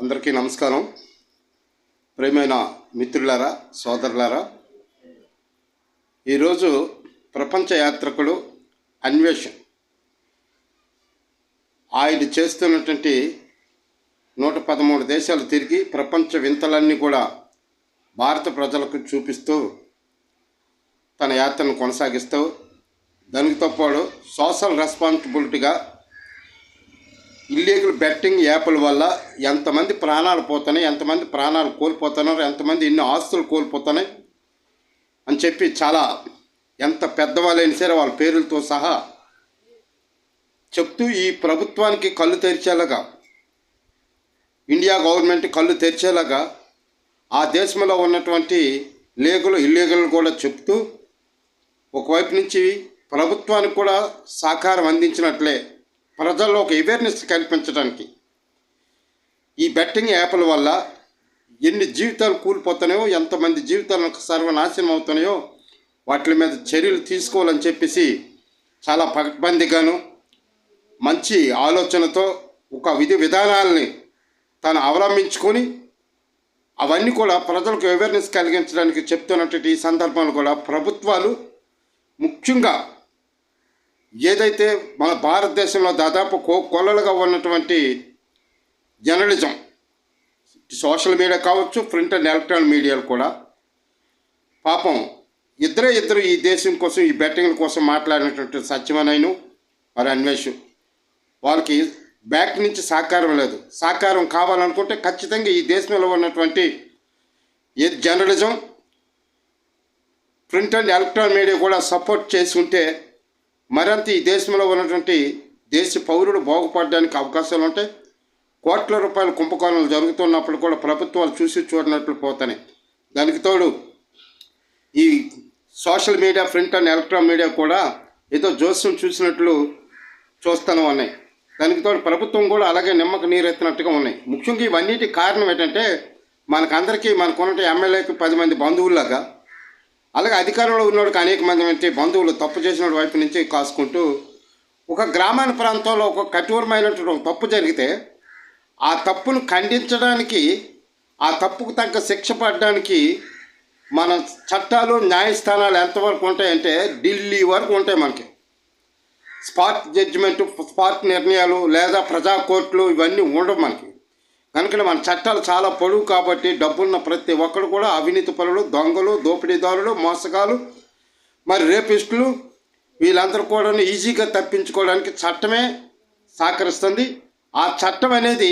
అందరికీ నమస్కారం. ప్రేమైన మిత్రులారా సోదరులారా ఈరోజు ప్రపంచ యాత్రకుడు అన్వేషణ్ ఆయన చేస్తున్నటువంటి నూట పదమూడు దేశాలు తిరిగి ప్రపంచ వింతలన్నీ కూడా భారత ప్రజలకు చూపిస్తూ తన యాత్రను కొనసాగిస్తూ దానికి పాటు సోషల్ రెస్పాన్సిబిలిటీగా ఇల్లీగల్ బెట్టింగ్ యాప్ల వల్ల ఎంతమంది ప్రాణాలు పోతున్నాయి ఎంతమంది ప్రాణాలు కోల్పోతున్నారు ఎంతమంది ఎన్ని ఆస్తులు కోల్పోతున్నాయి అని చెప్పి చాలా ఎంత పెద్దవాళ్ళైనా సరే వాళ్ళ పేర్లతో సహా చెప్తూ ఈ ప్రభుత్వానికి కళ్ళు తెరిచేలాగా ఇండియా గవర్నమెంట్ కళ్ళు తెరిచేలాగా ఆ దేశంలో ఉన్నటువంటి లీగలు ఇల్లీగలు కూడా చెప్తూ ఒకవైపు నుంచి ప్రభుత్వానికి కూడా సహకారం అందించినట్లే ప్రజల్లో ఒక అవేర్నెస్ కల్పించడానికి. ఈ బెట్టింగ్ యాప్ల వల్ల ఎన్ని జీవితాలు కూలిపోతున్నాయో ఎంతమంది జీవితాలు సర్వనాశనం అవుతున్నాయో వాటి మీద చర్యలు తీసుకోవాలని చెప్పేసి చాలా పకడ్బందీగాను మంచి ఆలోచనతో ఒక విధి విధానాలని తను అవలంబించుకొని అవన్నీ కూడా ప్రజలకు అవేర్నెస్ కలిగించడానికి చెప్తున్నటువంటి ఈ సందర్భంలో కూడా ప్రభుత్వాలు ముఖ్యంగా ఏదైతే మన భారతదేశంలో దాదాపు కో కొల్లలుగా ఉన్నటువంటి జర్నలిజం సోషల్ మీడియా కావచ్చు ప్రింట్ అండ్ ఎలక్ట్రానిక్ మీడియాలు కూడా పాపం ఇద్దరే ఇద్దరు ఈ దేశం కోసం ఈ బెట్టింగ్ల కోసం మాట్లాడినటువంటి సత్యమనైను మరి అన్వేషు. వాళ్ళకి బ్యాక్ నుంచి సహకారం లేదు. సహకారం కావాలనుకుంటే ఖచ్చితంగా ఈ దేశంలో ఉన్నటువంటి ఏ journalism print and electronic media కూడా సపోర్ట్ చేసి ఉంటే మరింత ఈ దేశంలో ఉన్నటువంటి దేశ పౌరులు బాగుపడడానికి అవకాశాలు ఉంటాయి కోట్ల రూపాయల కుంభకోణాలు జరుగుతున్నప్పుడు కూడా ప్రభుత్వాలు చూసి చూడనట్లు పోతున్నాయి. దానికి తోడు ఈ social media print and electronic media కూడా ఏదో జోస్యం చూసినట్లు చూస్తూనే ఉన్నాయి. దానికి తోడు ప్రభుత్వం కూడా అలాగే నిమ్మక నీరెత్తినట్టుగా ఉన్నాయి. ముఖ్యంగా ఇవన్నిటి కారణం ఏంటంటే మనకందరికీ మనకున్న ఎమ్మెల్యేకి పది మంది బంధువుల్లాగా అలాగే అధికారంలో ఉన్నోడికి అనేక మంది వంటి బంధువులు తప్పు చేసిన వైపు నుంచి కాసుకుంటూ ఒక గ్రామీణ ప్రాంతంలో ఒక కఠోరమైనటువంటి ఒక తప్పు జరిగితే ఆ తప్పును ఖండించడానికి ఆ తప్పుకు తగ్గ శిక్ష పడడానికి మన చట్టాలు న్యాయస్థానాలు ఎంతవరకు ఉంటాయంటే ఢిల్లీ వరకు ఉంటాయి మనకి. స్పాట్ జడ్జిమెంట్ స్పాట్ నిర్ణయాలు లేదా ప్రజా కోర్టులు ఇవన్నీ ఉండవు మనకి. కనుక మన చట్టాలు చాలా పొడవు కాబట్టి డబ్బున్న ప్రతి ఒక్కరు కూడా అవినీతి పనులు దొంగలు దోపిడీదారులు మోసగాలు మరి రేపిస్టులు వీళ్ళందరూ కూడా ఈజీగా తప్పించుకోవడానికి చట్టమే సహకరిస్తుంది. ఆ చట్టం అనేది